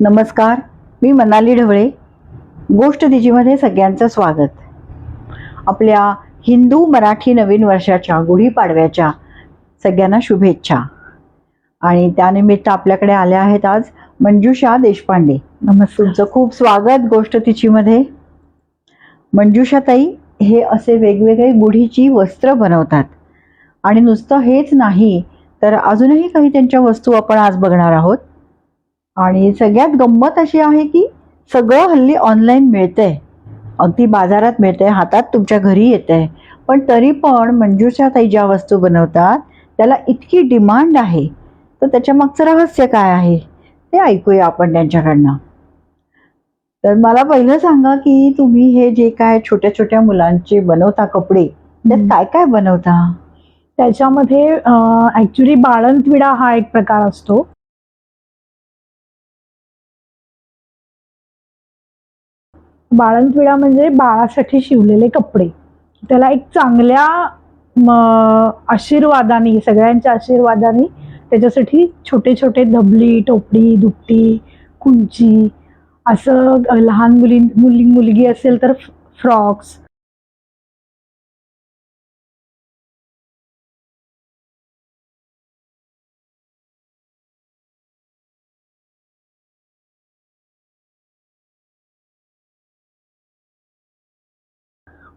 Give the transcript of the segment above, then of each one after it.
नमस्कार मी मनाली ढवळे. गोष्ट तिचीमध्ये सगळ्यांचं स्वागत. आपल्या हिंदू मराठी नवीन वर्षाच्या गुढीपाडव्याच्या सगळ्यांना शुभेच्छा. आणि त्यानिमित्त आपल्याकडे आल्या आहेत आज मंजुषा देशपांडे. नमस्कार तुमचं खूप स्वागत गोष्ट तिचीमध्ये. मंजुषाताई हे असे वेगवेगळे गुढीची वस्त्र बनवतात. आणि नुसतं हेच नाही तर अजूनही काही त्यांच्या वस्तू आपण आज बघणार आहोत. आणि सगळ्यात गंमत अशी आहे की सगळं हल्ली ऑनलाईन मिळतंय. अगदी बाजारात मिळतंय हातात तुमच्या घरी येतंय. पण तरी पण मंजुषा ताई ज्या वस्तू बनवतात त्याला इतकी डिमांड आहे. तर त्याच्या मागचं रहस्य काय आहे? ते ऐकूया आपण त्यांच्याकडनं. तर मला पहिलं सांगा की तुम्ही हे जे काय छोट्या छोट्या मुलांचे बनवता कपडे त्यात काय काय बनवता? त्याच्यामध्ये ऍक्च्युली बाळंतविडा हा एक प्रकार असतो. बाळंतविडा म्हणजे बाळासाठी शिवलेले कपडे. त्याला एक चांगल्या आशीर्वादाने सगळ्यांच्या आशीर्वादाने त्याच्यासाठी छोटे छोटे धबली टोपडी दुपटी कुंची असं लहान मुली मुली मुलगी असेल तर फ्रॉक्स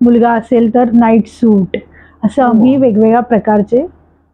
मुलगा असेल तर नाईट सूट असं हो. आम्ही वेगवेगळ्या प्रकारचे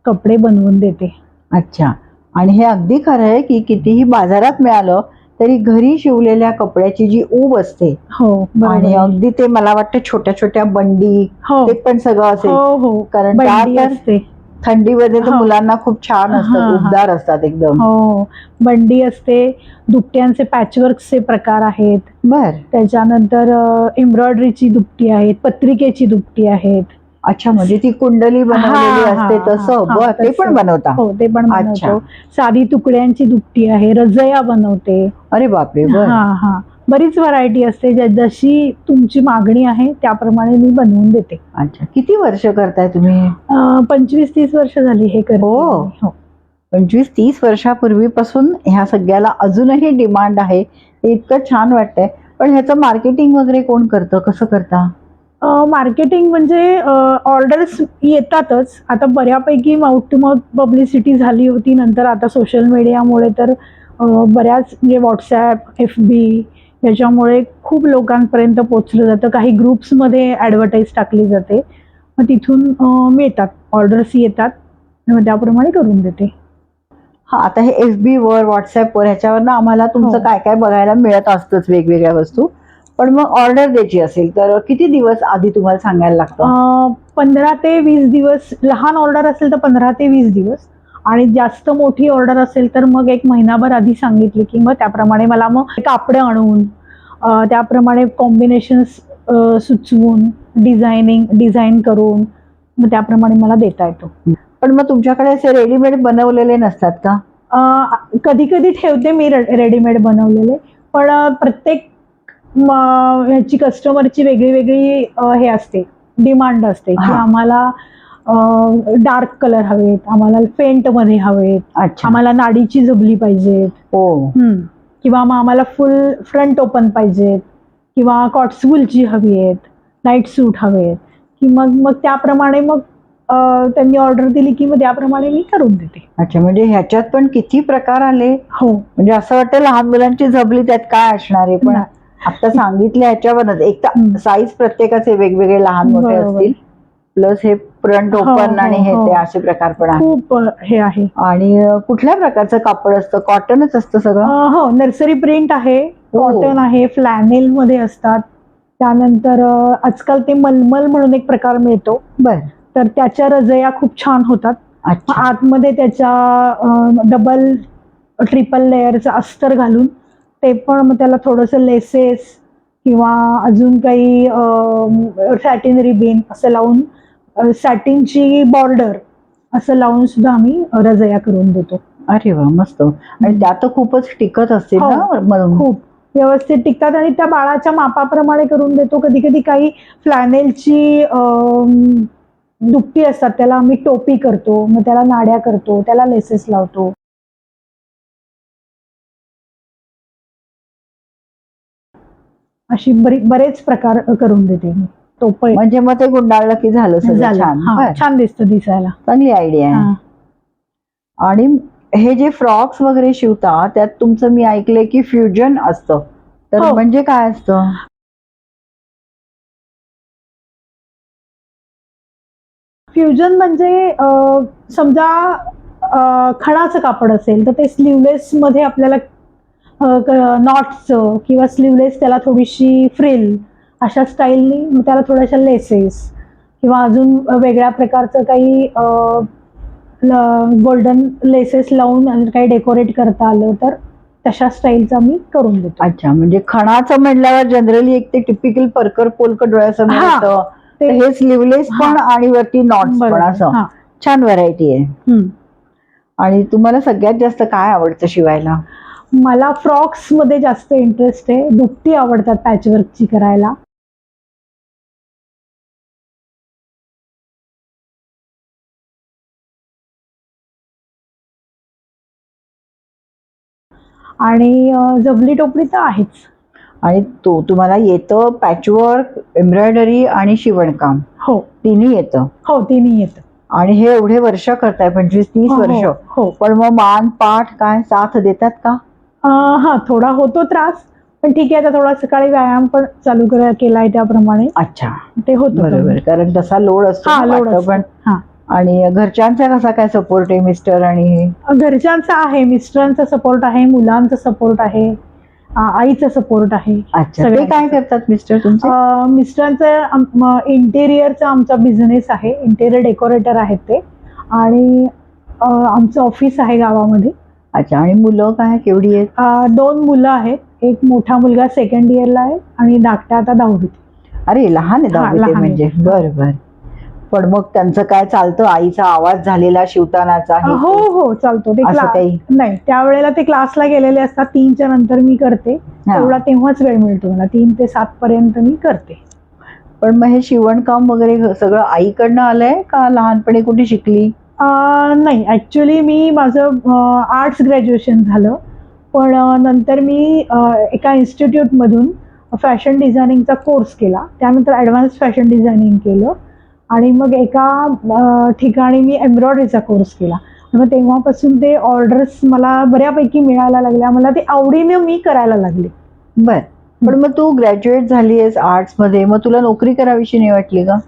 कपडे बनवून देते. अच्छा. आणि हे अगदी खरं आहे की कितीही बाजारात मिळालं तरी घरी शिवलेल्या कपड्याची जी ऊब असते. हो आणि अगदी ते मला वाटतं छोट्या छोट्या बंडी हो. ते पण सगळं असेल. हो हो. कारण त्या बंडी तर असते. थंडीमध्ये तर. मुलांना खूप छान असतात. उबदार असतात एकदम. हो. बंडी असते दुपट्यांचे पॅचवर्कचे प्रकार आहेत. बर. त्याच्यानंतर एम्ब्रॉयडरीची दुपटी आहेत पत्रिकेची दुपटी आहेत. अच्छा म्हणजे ती कुंडली बनवलेली असते तसं? ते. पण बनवता? हो ते पण. बनवतो. साधी तुकड्यांची दुपटी आहे रजया बनवते. अरे बापरे बर. हा हा. बरीच व्हरायटी असते ज्या- जशी तुमची मागणी आहे त्याप्रमाणे मी बनवून देते. अच्छा. किती वर्ष करताय तुम्ही? अं, पंचवीस तीस वर्ष झाली हे करते. हो. मी. हो. पंचवीस तीस वर्षापूर्वीपासून ह्या सगळ्याला अजूनही डिमांड आहे. इतकं छान वाटतंय. पण ह्याचं मार्केटिंग वगैरे कोण करतं? कसं करता? मार्केटिंग म्हणजे ऑर्डर्स येतातच. आता बऱ्यापैकी माउथ टू माउथ पब्लिसिटी झाली होती. नंतर आता सोशल मीडियामुळे तर अं, बऱ्याच म्हणजे व्हॉट्सॲप एफ बी याच्यामुळे खूप लोकांपर्यंत पोचलं जातं. काही ग्रुप्समध्ये ॲडव्हर्टाईज टाकली जाते. मग तिथून मिळतात. ऑर्डर्स येतात. मग त्याप्रमाणे करून देते. हा आता हे एफ बी वर व्हॉट्सअप वर ह्याच्यावर ना आम्हाला तुमचं हो. काय काय बघायला मिळत असतंच वेगवेगळ्या वस्तू. पण मग ऑर्डर द्यायची असेल तर किती दिवस आधी तुम्हाला सांगायला लागतं? पंधरा ते वीस दिवस लहान ऑर्डर असेल तर पंधरा ते वीस दिवस. आणि जास्त मोठी ऑर्डर असेल तर मग एक महिनाभर आधी सांगितली की मग त्याप्रमाणे मला मग कापडं आणून त्याप्रमाणे कॉम्बिनेशन्स सुचवून डिझायनिंग डिझाईन करून मग त्याप्रमाणे मला देता येतो पण मग तुमच्याकडे असे रेडीमेड बनवलेले नसतात का कधी कधी ठेवते मी रेडीमेड बनवलेले पण प्रत्येक ह्याची कस्टमरची वेगळी वेगळी हे असते डिमांड असते की. आम्हाला डार्क कलर हवेत आम्हाला पेंटमध्ये हवेत अच्छा. आम्हाला नाडीची जबली पाहिजेत. हो. हम्म. किंवा मग आम्हाला फुल फ्रंट ओपन पाहिजेत किंवा कॉट्सवूलची हवी आहेत नाईट सूट हवेत की मग मग त्याप्रमाणे मग अं, त्यांनी ऑर्डर दिली की मग त्याप्रमाणे मी करून देते. अच्छा म्हणजे ह्याच्यात पण किती प्रकार आले? हो. म्हणजे असं वाटतं लहान मुलांची जबली त्यात काय असणार आहे? पण नाही. आता सांगितलं ह्याच्यावरच. एक तर हम्म. साईज प्रत्येकाचे वेगवेगळे लहान मोठे बरोबर. असतील. प्लस हे फ्रंट हो, ओपन आणि हे हो, ते हो. असे प्रकार पण खूप हे आहे. आणि कुठल्या प्रकारचं कापड असतं? कॉटनच असतं सगळं? हो नर्सरी प्रिंट आहे हो. कॉटन आहे फ्लॅनेल मध्ये असतात. त्यानंतर आजकाल ते मलमल म्हणून एक प्रकार मिळतो. बर. तर त्याच्या रजया खूप छान होतात. आतमध्ये त्याच्या डबल ट्रिपल लेअरचं अस्तर घालून ते पण मग त्याला थोडंसं लेसेस किंवा अजून काही सॅटिन रिबिन असं लावून सॅटिनची बॉर्डर असं लावून सुद्धा आम्ही रजया करून देतो. अरे वा मस्त. आणि त्या तर खूपच टिकत असतील हो. खूप. व्यवस्थित टिकतात आणि त्या बाळाच्या मापाप्रमाणे करून देतो. कधी कधी काही फ्लॅनेलची दुपटी असतात त्याला आम्ही टोपी करतो मग त्याला नाड्या करतो त्याला लेसेस लावतो. अशी बरी बरेच प्रकार करून देते मी. टोपळे म्हणजे मग ते गुंडाळलं की झालं सगळं झालं छान हा, बरं. छान दिसतं दिसायला चांगली आयडिया आहे हा. आणि हे जे फ्रॉक्स वगैरे शिवता त्यात तुमचं मी ऐकलंय की फ्युजन असतं तर हो. म्हणजे काय असतं फ्युजन म्हणजे अं, समजा अं, खणाचं कापड असेल तर ते स्लीवलेस मध्ये आपल्याला नॉट्सचं किंवा स्लीवलेस त्याला थोडीशी फ्रिल अशा स्टाईलनी त्याला थोड्याशा लेसेस किंवा अजून वेगळ्या प्रकारचं काही गोल्डन लेसेस लावून काही डेकोरेट करता आलं तर तशा स्टाईलचा मी करून देतो अच्छा म्हणजे खणाचं म्हणल्यावर जनरली एक ते टिपिकल परकर पोलक डोळ्याचं हा. मिळतं ते हे स्लीवलेस पण. आणि वरती नॉट्स पण. असं. छान व्हरायटी आहे. आणि तुम्हाला सगळ्यात जास्त काय आवडतं शिवायला मला फ्रॉक्समध्ये जास्त इंटरेस्ट आहे दुपटी आवडतात पॅचवर्कची करायला आणि जबली टोपली तर आहेच. आणि तो तुम्हाला येतं पॅचवर्क एम्ब्रॉयडरी आणि शिवणकाम. हो. तिन्ही येतं. हो तिन्ही येत. आणि हे एवढे वर्ष करताय पंचवीस तीस वर्ष. हो. पण मग मान पाठ काय साथ देतात का? हा थोडा होतो त्रास पण ठीक आहे आता थोडा सकाळी व्यायाम पण चालू केलाय त्याप्रमाणे. अच्छा. ते होतं बरोबर. कारण तसा लोड असतो हा पण हा. आणि घरच्यांचा कसा काय सपोर्ट आहे मिस्टर आणि घरच्यांचा आहे मिस्टरांचा सपोर्ट आहे मुलांचा सपोर्ट आहे आईचा सपोर्ट आहे. अच्छा ते. काय करतात मिस्टर तुमचे? मिस्टरांचा इंटेरियरचा आमचा बिझनेस आहे. इंटेरियर डेकोरेटर आहेत ते. आणि आमचं ऑफिस आहे गावामध्ये. अच्छा आणि मुलं काय केवढी आहेत? दोन मुलं आहेत. एक मोठा मुलगा सेकंड इयरला आहे आणि धाकटा आता दहावीत अरे लहान आहे दहावी. म्हणजे. बर बर. पण मग त्यांचं काय चालतं? आईचा आवाज झालेला शिवतानाचा हे हो ते? हो चालतो. ते असं क्लास काही? नाही त्यावेळेला ते क्लासला गेलेले असतात. तीनच्या नंतर मी करते. हा. तेवढा तेव्हाच वेळ मिळतो मला. तीन ते सात पर्यंत मी करते. पण मग हे शिवणकाम वगैरे सगळं आईकडनं आलंय का लहानपणी कुठे शिकली? अं, नाही. ॲक्च्युली मी माझं आर्ट्स ग्रॅज्युएशन झालं. पण अं, नंतर मी अं, एका इन्स्टिट्यूटमधून फॅशन डिझायनिंगचा कोर्स केला. त्यानंतर ॲडव्हान्स फॅशन डिझायनिंग केलं. आणि मग एका ठिकाणी मी एम्ब्रॉयडरीचा कोर्स केला. मग तेव्हापासून ते ऑर्डर्स मला बऱ्यापैकी मिळायला लागल्या. मला ते आवडीने मी करायला लागले. बर. पण मग तू ग्रॅज्युएट झाली आहेस आर्ट्समध्ये मग तुला नोकरी करावीशी नाही वाटली का?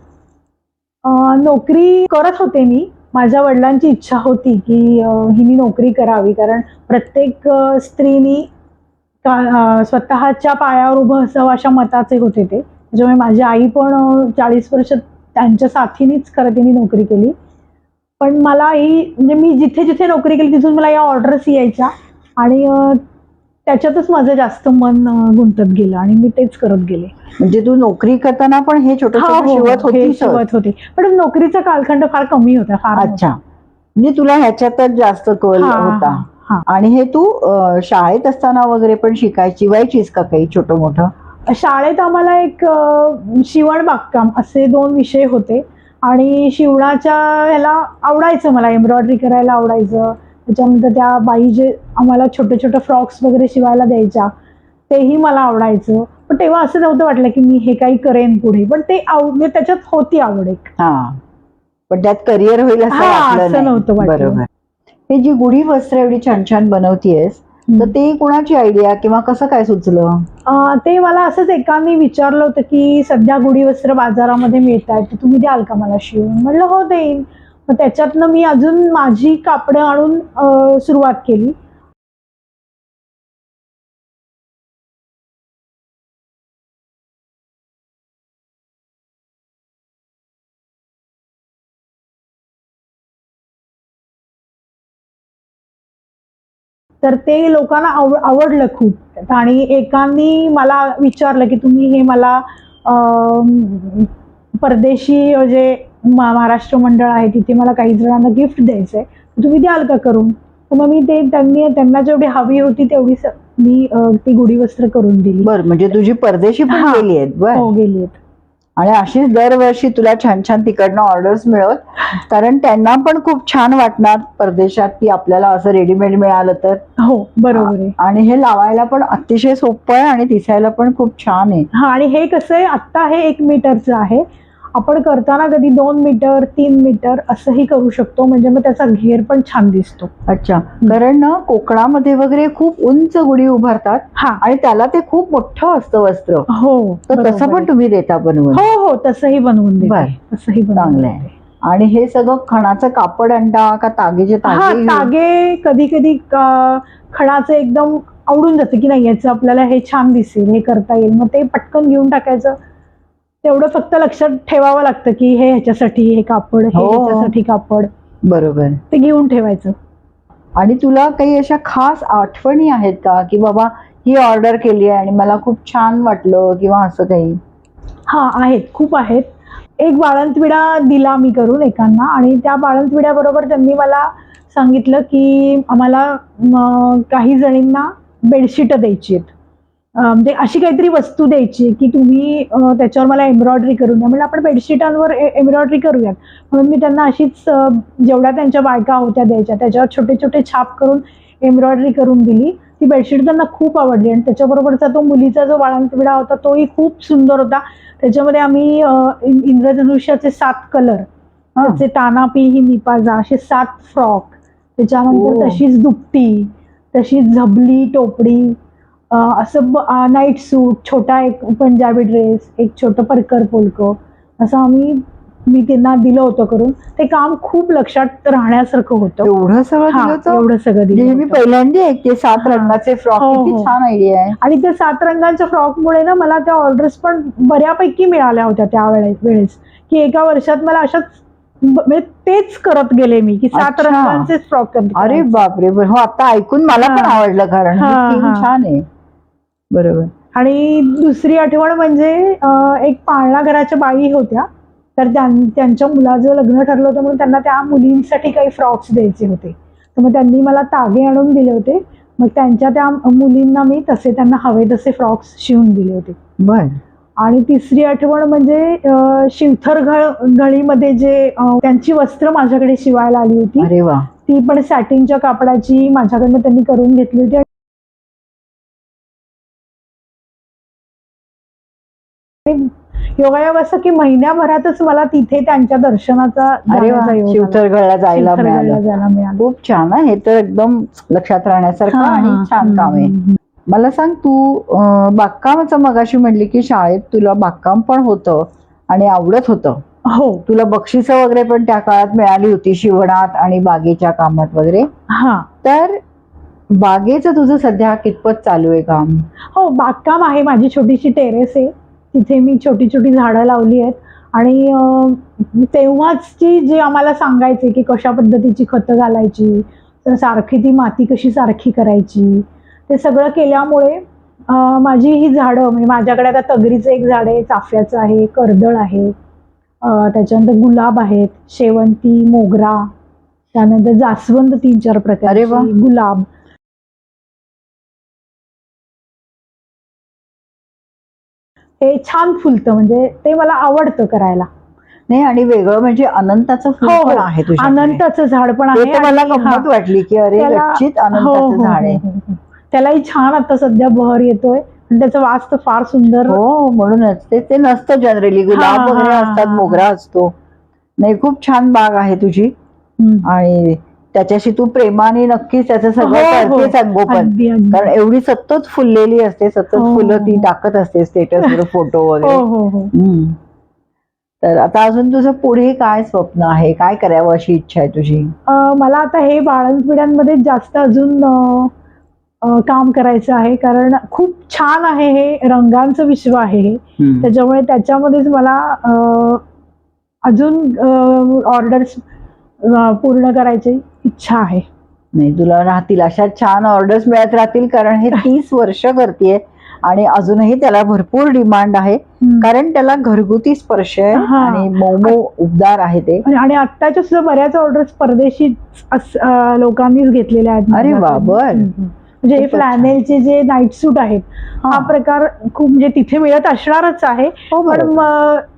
नोकरी करत होते मी. माझ्या वडिलांची इच्छा होती की हिने नोकरी करावी. कारण प्रत्येक स्त्रीनी स्वतःच्या पायावर उभं असावं अशा मताचे होते ते. त्याच्यामुळे माझी आई पण चाळीस वर्ष त्यांच्या साथीनेच खरं तिने नोकरी केली. पण मला ही म्हणजे मी जिथे जिथे नोकरी केली तिथून मला या ऑर्डर्स यायच्या. आणि त्याच्यातच माझं जास्त मन गुंतत गेलं आणि मी तेच करत गेले. म्हणजे तू नोकरी करताना पण हे छोटं हो, छोटं हो, शिवत होती शिवत होते. पण नोकरीचा कालखंड फार कमी होता फार. अच्छा. म्हणजे तुला ह्याच्यातच जास्त कल होता. आणि हे तू शाळेत असताना वगैरे पण शिकायची शिवायचीस का काही छोटं मोठं? शाळेत आम्हाला एक शिवण बागकाम असे दोन विषय होते. आणि शिवणाच्या ह्याला आवडायचं मला एम्ब्रॉयडरी करायला आवडायचं. त्याच्यानंतर त्या बाई जे आम्हाला छोटे छोटे फ्रॉक्स वगैरे शिवायला द्यायच्या तेही मला आवडायचं. पण तेव्हा असं नव्हतं वाटलं की मी हे काही करेन पुढे पण ते म्हणजे त्याच्यात होती आवड एक. हा. पण त्यात करिअर होईल असं. नव्हतं. बरोबर. हे जी गुढी वस्त्र एवढी छान छान बनवतीयस तर ते कोणाची आयडिया किंवा कसं काय सुचलं? ते मला असंच एकाने विचारलं होतं की सध्या गुढी वस्त्र बाजारामध्ये मिळत आहेत तर तुम्ही द्याल का मला शिवून म्हणलं हो देईन. मग त्याच्यातनं मी अजून माझी कापडं आणून सुरुवात केली. तर ते लोकांना आव आवडलं खूप. आणि एकानी मला विचारलं की तुम्ही हे मला परदेशी जे महाराष्ट्र मंडळ आहे तिथे मला काही जणांना गिफ्ट द्यायचंय. तर तुम्ही द्याल का करून? मग मी ते त्यांनी त्यांना जेवढी हवी होती तेवढी मी ती गुढी वस्त्र करून दिली. बर म्हणजे तुझी परदेशी पण. गेली आहेत बर. हो गेली आहेत. आणि अशीच दरवर्षी तुला छान छान तिकडनं ऑर्डर्स मिळत कारण त्यांना पण खूप छान वाटणार परदेशात की आपल्याला असं रेडीमेड मिळालं तर. हो बरोबर आहे. आणि हे लावायला पण अतिशय सोपं आहे आणि दिसायला पण खूप छान आहे. हा आणि हे कसं आहे आत्ता हे एक मीटरचं आहे. आपण करताना कधी दोन मीटर तीन मीटर असंही करू शकतो. म्हणजे मग त्याचा घेर पण छान दिसतो. अच्छा. कारण ना कोकणामध्ये वगैरे खूप उंच गुढी उभारतात हा. आणि त्याला ते खूप मोठं असतं वस्त्र. हो तर तसं पण. तुम्ही देता बनवून. हो हो तसंही बनवून. देते. तसंही चांगलं आहे. आणि हे सगळं खणाचं कापड आणता का तागेचे तागे तागे कधी कधी खणाचं एकदम आवडून जातं की नाही याचं आपल्याला हे छान दिसेल हे करता येईल. मग ते पटकन घेऊन टाकायचं. तेवढं फक्त लक्षात ठेवावं लागतं की हे ह्याच्यासाठी हे कापड हे हो. ह्याच्यासाठी कापड. बरोबर. ते घेऊन ठेवायचं. आणि तुला काही अशा खास आठवणी आहेत का? की बाबा ही ऑर्डर केली आहे आणि मला खूप छान वाटलं किंवा असं काही? हा आहेत. खूप आहेत. एक बाळंतविडा दिला मी करून एकांना आणि त्या बाळंतविड्याबरोबर त्यांनी मला सांगितलं की आम्हाला म, काही जणींना बेडशीट द्यायची आहेत. म्हणजे अशी काहीतरी वस्तू द्यायची की तुम्ही त्याच्यावर मला एम्ब्रॉयडरी करून द्या म्हणजे आपण बेडशीटांवर एम्ब्रॉयडरी करूयात. म्हणून मी त्यांना अशीच जेवढ्या त्यांच्या बायका होत्या द्यायच्या त्याच्यावर छोटे छोटे छाप करून एम्ब्रॉयडरी करून दिली. ती बेडशीट त्यांना खूप आवडली आणि त्याच्याबरोबरचा तो मुलीचा जो बाळंतविडा होता तोही खूप सुंदर होता. त्याच्यामध्ये आम्ही इंद्रधनुष्याचे सात कलर. त्याचे टानापी ही निपाजा असे सात फ्रॉक त्याच्यानंतर. तशीच दुपटी तशीच झबली टोपडी असं नाईट सूट छोटा एक पंजाबी ड्रेस एक छोटं परकर पोलकं असं आम्ही मी त्यांना दिलं होतं करून ते काम खूप लक्षात राहण्यासारखं होतं एवढं सगळं? एवढं सगळं दिलं मी. पहिल्यांदा ऐकते सात. रंगाचे फ्रॉक हो, किती हो. छान आयडिया आहे आणि त्या सात रंगाच्या फ्रॉकमुळे ना मला त्या ऑर्डर्स पण बऱ्यापैकी मिळाल्या होत्या त्या वेळे- वेळेस की एका वर्षात मला अशाच म्हणजे तेच करत गेले मी की सात. रंगांचेच फ्रॉक अरे बापरे हो आता ऐकून मला पण. आवडलं कारण. छान आहे बरोबर. आणि दुसरी आठवण म्हणजे एक पाळणा घराच्या बाई होत्या. तर त्यां- त्यांच्या मुलाचं लग्न ठरलं होतं म्हणून त्यांना त्या मुलींसाठी काही फ्रॉक्स द्यायचे होते. तर मग त्यांनी मला तागे आणून दिले होते. मग त्यांच्या त्या मुलींना मी तसे त्यांना हवे तसे फ्रॉक्स शिवून दिले होते. बर. आणि तिसरी आठवण म्हणजे शिवथर घळ घळीमध्ये जे त्यांची वस्त्र माझ्याकडे शिवायला आली होती. अरे वा. ती पण सॅटिनच्या कापडाची माझ्याकडनं त्यांनी करून घेतली होती. योगायोग असं की महिन्याभरातच मला तिथे त्यांच्या दर्शनाचा अरे. शिवथरगडला जायला मिळालं. खूप छान आहे. हे तर एकदम लक्षात राहण्यासारखं आणि छान काम आहे. मला सांग तू बागकामाचं मगाशी म्हणली की शाळेत तुला बागकाम पण होतं आणि आवडत होतं. हो. तुला बक्षिसं वगैरे पण त्या काळात मिळाली होती शिवणात आणि बागेच्या कामात वगैरे. हा. तर बागेचं तुझं सध्या कितपत चालू आहे काम? हो बागकाम आहे. माझी छोटीशी टेरेस आहे. तिथे मी छोटी छोटी झाडं लावली आहेत आणि तेव्हाची जे आम्हाला सांगायचे की कशा पद्धतीची खतं घालायची तर सारखी ती माती कशी सारखी करायची ते सगळं केल्यामुळे माझी ही झाडं म्हणजे माझ्याकडे आता तगरीचं एक झाड आहे चाफ्याचं आहे कर्दळ आहे त्याच्यानंतर गुलाब आहेत शेवंती मोगरा त्यानंतर जास्वंद तीन चार वा. गुलाब ते छान फुलतं म्हणजे ते मला आवडतं करायला नाही आणि वेगळं म्हणजे अनंताचं फुल हो, पण हो. आहे तुझ्या अनंताचं झाड पण आहे मला आणि- हा. गंमत वाटली की अरे त्याला- गच्चीत हो, अनंताचं हो, झाड आहे हो, हो. त्यालाही छान आता सध्या बहर येतोय आणि त्याचा वास तर फार सुंदर हो म्हणूनच ते ते नसतं जनरली गुलाब हा, वगैरे हा, असतात हा. मोगरा असतो नाही खूप छान बाग आहे तुझी हम्म. आणि त्याच्याशी तू प्रेमाने नक्कीच त्याचं सगळं हो, हो. करते संगोपन अगदी अगदी. कारण एवढी सतत फुललेली असते सतत हो, फुलं ती हो. टाकत असते स्टेटस वर फोटो हो वगैरे. हो हो हम्म. तर आता अजून तुझं पुढे काय स्वप्न आहे? काय करावं अशी इच्छा आहे तुझी? अं, मला आता हे बाळंतपिढ्यांमध्ये जास्त अजून अं, अं, काम करायचं आहे. कारण खूप छान आहे हे. रंगांचं विश्व आहे हे. त्याच्यामुळे त्याच्यामध्येच मला अं, अजून ऑर्डर्स पूर्ण करायची इच्छा आहे नाही तुला राहतील अशा छान ऑर्डर्स मिळत राहतील कारण हे तीस वर्ष करतेय आणि अजूनही त्याला भरपूर डिमांड आहे कारण त्याला घरगुती स्पर्श आहे. आणि मऊ उबदार आहे ते आणि- आत्ताच्या सुद्धा बऱ्याच ऑर्डर्स परदेशी लोकांनीच घेतलेल्या आहेत अरे वा, माझ्याकडून. बर. हम्म, हम्म. म्हणजे हे. फ्लॅनेलचे जे नाईट सूट आहेत हा. प्रकार खूप म्हणजे तिथे मिळत असणारच आहे हो पण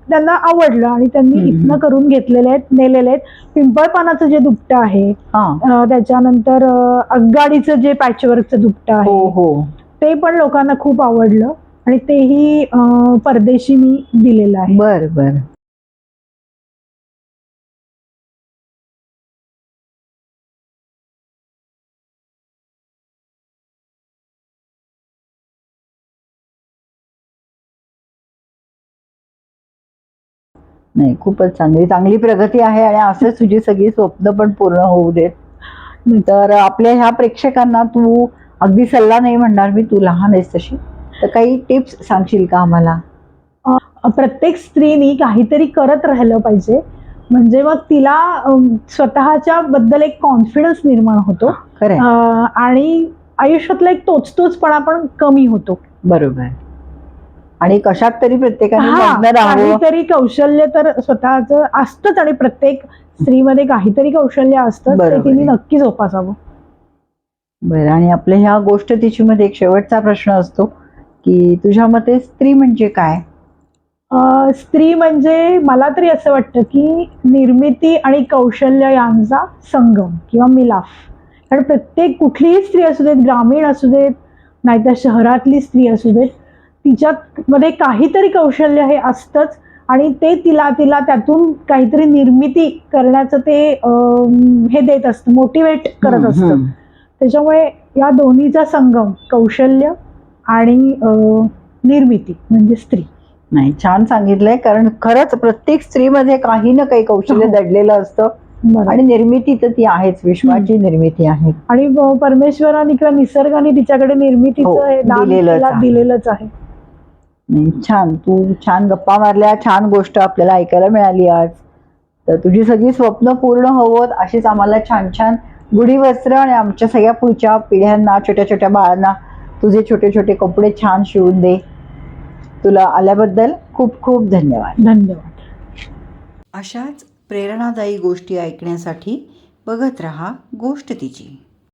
त्यांना आवडलं आणि त्यांनी. इथनं करून घेतलेले आहेत नेलेले आहेत. पिंपळ पानाचं जे दुपटं आहे हा. त्याच्यानंतर अं, आगगाडीचं जे पॅचवर्कचं दुपटं हो आहे हो ते पण लोकांना खूप आवडलं आणि तेही परदेशी मी दिलेलं आहे. बर बर. नाही खूपच चांगली चांगली प्रगती आहे आणि असंच तुझी सगळी स्वप्न पण पूर्ण होऊ देत. तर आपल्या ह्या प्रेक्षकांना तू अगदी सल्ला नाही म्हणणार मी तू लहान आहेस तशी. तर काही टिप्स सांगशील का आम्हाला? प्रत्येक स्त्रीनी काहीतरी करत राहिलं पाहिजे. म्हणजे मग तिला स्वतःच्या बद्दल एक कॉन्फिडन्स निर्माण होतो. आणि आयुष्यातला एक तोचतोचपणा पण कमी होतो. बरोबर. आणि कशात तरी प्रत्येकाने राहावं. काहीतरी कौशल्य तर स्वतःच असतंच आणि प्रत्येक स्त्रीमध्ये काहीतरी कौशल्य असतं ते तिने आहे. नक्कीच जोपासावं. बरं आणि आपल्या ह्या गोष्ट तिची मध्ये एक शेवटचा प्रश्न असतो की तुझ्या मते स्त्री म्हणजे काय? स्त्री म्हणजे मला तरी असं वाटतं की निर्मिती आणि कौशल्य यांचा संगम किंवा मिलाफ. कारण प्रत्येक कुठलीही स्त्री असू देत ग्रामीण असू देत नाहीतर शहरातली स्त्री असू देत तिच्यात मध्ये काहीतरी कौशल्य हे असतंच आणि ते तिला तिला त्यातून काहीतरी निर्मिती करण्याचं ते हे देत असतं मोटिवेट करत असतं. त्याच्यामुळे या दोन्हीचा संगम कौशल्य आणि निर्मिती म्हणजे स्त्री नाही छान सांगितलंय कारण खरंच प्रत्येक स्त्रीमध्ये काही ना काही कौशल्य हो. दडलेलं असतं. आणि निर्मिती तर ती आहेच विश्वाची निर्मिती आहे आणि परमेश्वराने किंवा निसर्गाने तिच्याकडे निर्मितीचं हे दिलेलंच आहे. नाही, छान. तू छान गप्पा मारल्या छान गोष्ट आपल्याला ऐकायला मिळाली आज. तर तुझी सगळी स्वप्न पूर्ण होवत अशीच आम्हाला छान छान गुढी वस्त्र आणि आमच्या सगळ्या पुढच्या पिढ्यांना छोट्या छोट्या बाळांना तुझे छोटे छोटे कपडे छान शिवून दे. तुला आल्याबद्दल खूप खूप धन्यवाद. धन्यवाद. अशाच प्रेरणादायी गोष्टी ऐकण्यासाठी बघत रहा गोष्ट तिची.